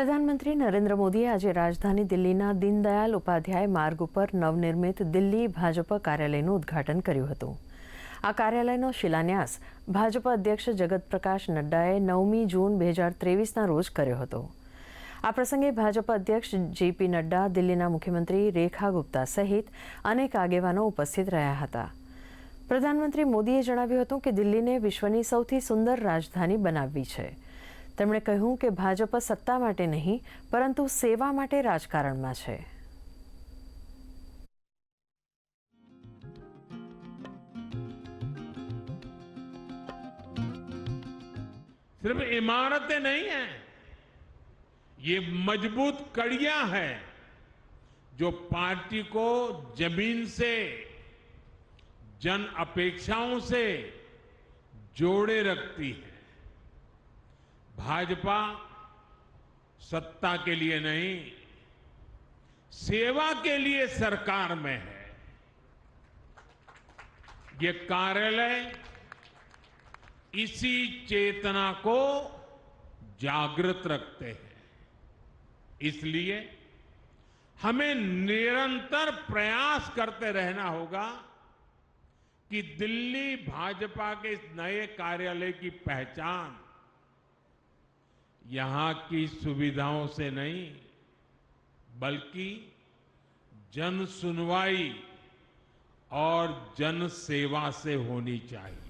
પ્રધાનમંત્રી નરેન્દ્ર મોદીએ આજે રાજધાની દિલ્હીના દીનદયાલ ઉપાધ્યાય માર્ગ ઉપર નવનિર્મિત દિલ્હી ભાજપ કાર્યાલયનું ઉદ્ઘાટન કર્યું હતું આ કાર્યાલયનો શિલાન્યાસ ભાજપ અધ્યક્ષ જગત પ્રકાશ નડ્ડાએ નવમી જૂન બે હજાર ત્રેવીસના રોજ કર્યો હતો આ પ્રસંગે ભાજપ અધ્યક્ષ જેપી નડ્ડા દિલ્હીના મુખ્યમંત્રી રેખા ગુપ્તા સહિત અનેક આગેવાનો ઉપસ્થિત રહ્યા હતા પ્રધાનમંત્રી મોદીએ જણાવ્યું હતું કે દિલ્હીને વિશ્વની સૌથી સુંદર રાજધાની બનાવવી છે تمરે کہوں کہ भाजप सत्ता માટે નહીં પરંતુ સેવા માટે રાજકારણમાં છે सिर्फ ઈમાનત એ નહીં હૈ યે મજબૂત કડીયા હૈ જો પાર્ટી કો જમીન સે જન અપેક્ષાઓ સે જોડે રખતી भाजपा सत्ता के लिए नहीं सेवा के लिए सरकार में है ये कार्यालय इसी चेतना को जागृत रखते हैं इसलिए हमें निरंतर प्रयास करते रहना होगा कि दिल्ली भाजपा के इस नए कार्यालय की पहचान यहां की सुविधाओं से नहीं बल्कि जन सुनवाई और जन सेवा से होनी चाहिए